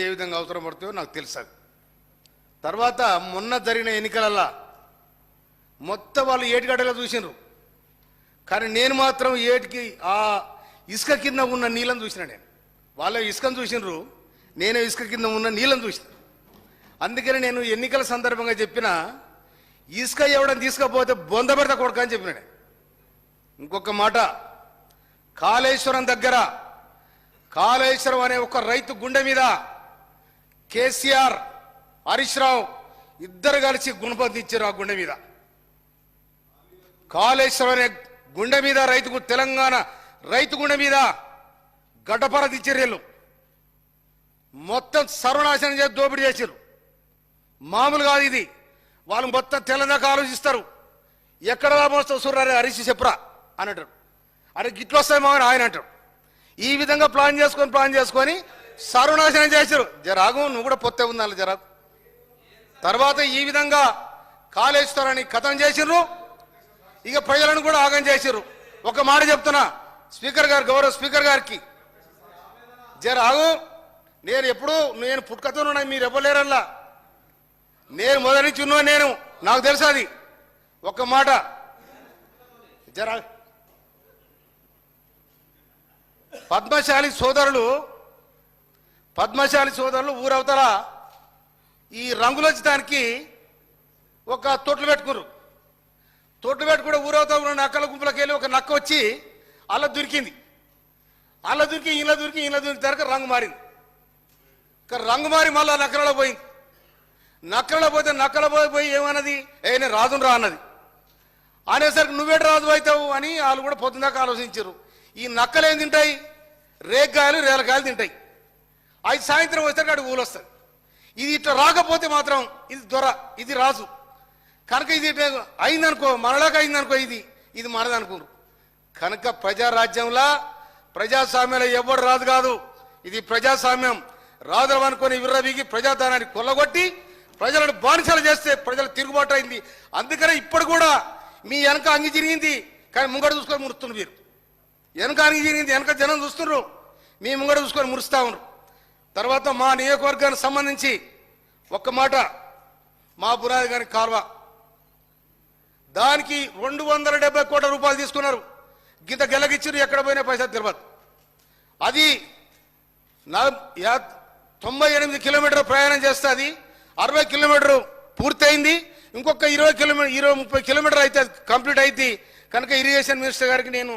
ఏ విధంగా అవసరం పడుతుందో నాకు తెలుసు తర్వాత మొన్న జరిగిన ఎన్నికలల్లా మొత్తం వాళ్ళు ఏటిగడ్డలో చూసినారు కానీ నేను మాత్రం ఏటికి ఆ ఇసుక కింద ఉన్న నీళ్ళని చూసిన నేను. వాళ్ళ ఇసుకను చూసినారు నేనే ఇసుక కింద ఉన్న నీళ్ళని చూసిన. అందుకని నేను ఎన్నికల సందర్భంగా చెప్పిన ఇసుక ఎవడం తీసుకపోతే బొంద పెడతా అని చెప్పిన ఇంకొక మాట కాళేశ్వరం దగ్గర కాళేశ్వరం అనే ఒక రైతు గుండె మీద కేసీఆర్ హరీష్ రావు ఇద్దరు కలిసి గుణపతించారు ఆ గుండె మీద. కాళేశ్వరం అనే గుండె మీద రైతుకు తెలంగాణ రైతు గుండె మీద గడ్డపర దిచ్చర్యలు మొత్తం సర్వనాశనం చేసి దోపిడీ చేశారు మామూలు కాదు ఇది. వాళ్ళు మొత్తం తెలంగాణకు ఆలోచిస్తారు. ఎక్కడ లాభం వస్తావు సూర్యారే హరీష్ చెప్పురా అని అంటారు. అరే గిట్లు వస్తాయి మామని ఆయన అంటారు. ఈ విధంగా ప్లాన్ చేసుకొని ప్లాన్ చేసుకొని సర్వనాశనం చేశారు. జరాగు నువ్వు కూడా పొత్తే ఉందాలి జరాగు తర్వాత ఈ విధంగా కాళేశ్వరాన్ని కథం చేసిర్రు. ఇక ప్రజలను కూడా ఆగం చేసిర్రు. ఒక మాట చెప్తున్నా స్పీకర్ గారు గౌరవ స్పీకర్ గారికి. జరాగు నేను ఎప్పుడు నేను పుట్టుకతో మీరు ఇవ్వలేరల్లా నేను మొదటి నుంచి ఉన్నా నేను నాకు తెలుసు అది. ఒక మాట. జరా పద్మశాలి సోదరులు పద్మశాలి సోదరులు ఊరవతల ఈ రంగులొచ్చడానికి ఒక తొట్లు పెట్టుకున్నారు తొట్లు పెట్టుకుంటే ఊరవతల ఉన్న నక్కల గుంపులకు వెళ్ళి ఒక నక్క వచ్చి అలా దొరికింది. అలా దొరికి ఇలా దొరికి ఇలా దొరికి తరక రంగు మారింది. రంగు మారి మళ్ళా నక్కలలో పోయింది. నక్కలలో పోతే నక్కల పోయి పోయి ఏమన్నది? ఏ నేను రాజును రా అన్నది. అనేసరికి నువ్వేట రాజు అవుతావు అని వాళ్ళు కూడా పొద్దుదాకా ఆలోచించారు. ఈ నక్కలు ఏం తింటాయి? రేగ్గాయలు రేలకాయలు తింటాయి. అది సాయంత్రం వస్తే కాడికి ఊలు వస్తుంది ఇది ఇట్లా రాకపోతే మాత్రం ఇది దొర ఇది రాజు. కనుక ఇది అయిందనుకో మనలాగా అయిందనుకో ఇది ఇది మనదనుకోరు కనుక ప్రజారాజ్యంలా ప్రజాస్వామ్యంలో ఎవడు రాదు కాదు. ఇది ప్రజాస్వామ్యం. రాదు అనుకొని విర్రబీగి ప్రజాధనాన్ని కొల్లగొట్టి ప్రజలను బానిసలు చేస్తే ప్రజలు తిరుగుబాటు అయింది. అందుకనే ఇప్పుడు కూడా మీ వెనక అంగి జరిగింది కానీ ముంగడ చూసుకొని మురుస్తున్నారు మీరు. వెనక అంగి జరిగింది వెనక జనం చూస్తున్నారు. మీ ముంగడ చూసుకొని మురుస్తా ఉన్నారు. తర్వాత మా నియోజకవర్గానికి సంబంధించి ఒక్క మాట మా బునాది గారి కాల్వ. దానికి రెండు వందల డెబ్బై కోట్ల రూపాయలు తీసుకున్నారు. గింత గెలగిచ్చిరు ఎక్కడ పోయినా పైసా తిరుపతి అది నా తొంభై ఎనిమిది కిలోమీటర్ ప్రయాణం చేస్తుంది అరవై కిలోమీటర్ పూర్తయింది. ఇంకొక ఇరవై కిలోమీటర్ ఇరవై ముప్పై కిలోమీటర్ అయితే కంప్లీట్ అయింది కనుక ఇరిగేషన్ మినిస్టర్ గారికి నేను